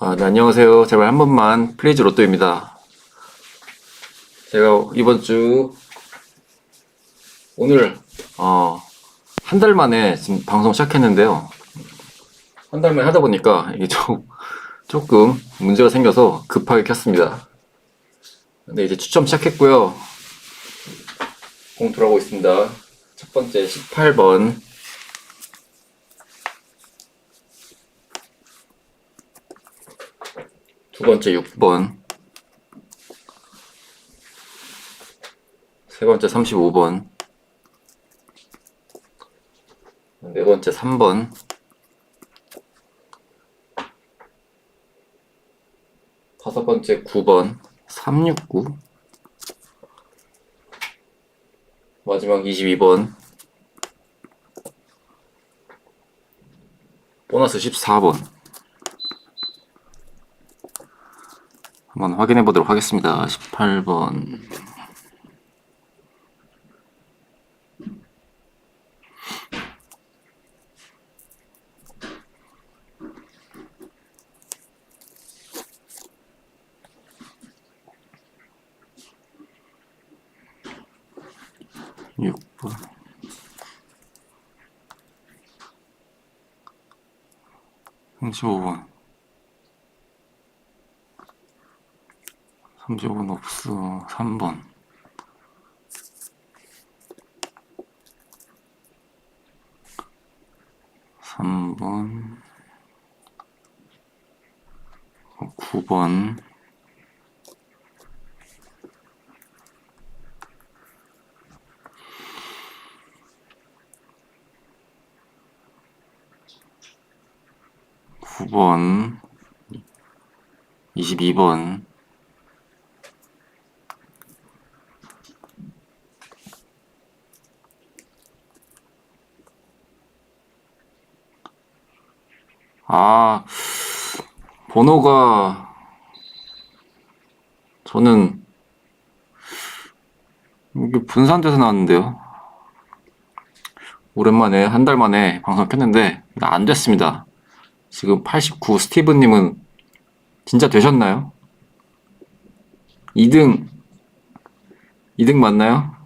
아, 네, 안녕하세요. 제발 한 번만 플레이즈 로또입니다. 제가 이번 주 오늘 어, 한 달 만에 지금 방송 시작했는데요. 한 달 만에 하다 보니까 이게 좀 조금 문제가 생겨서 급하게 켰습니다. 근데 이제 추첨 시작했고요. 공 돌아오고 있습니다. 첫 번째 18번 두 번째 6번 세 번째 35번 네 번째 3번 다섯 번째 9번 369 마지막 22번 보너스 14번 한번 확인해 보도록 하겠습니다. 18번. 육번 35번. 35번 없어. 3번. 삼번 9번. 구번 22번. 아, 번호가 저는 이게 분산돼서 나왔는데요. 오랜만에 한 달 만에 방송 켰는데 안 됐습니다. 지금 89 스티브님은 진짜 되셨나요? 2등 2등 맞나요?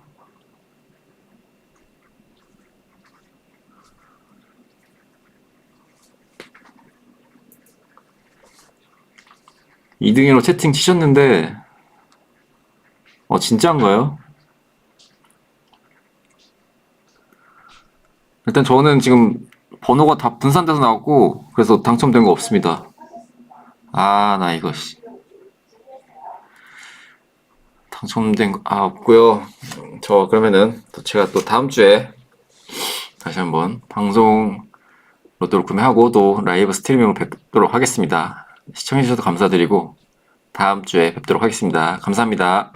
이등으로 채팅 치셨는데, 어, 진짜인가요? 일단 저는 지금 번호가 다 분산돼서 나왔고, 그래서 당첨된 거 없습니다. 아, 나 이거, 씨. 당첨된 거, 아, 없고요 저, 그러면은, 또 제가 또 다음 주에 다시 한번 방송 로또를 구매하고 또 라이브 스트리밍으로 뵙도록 하겠습니다. 시청해주셔서 감사드리고 다음 주에 뵙도록 하겠습니다. 감사합니다.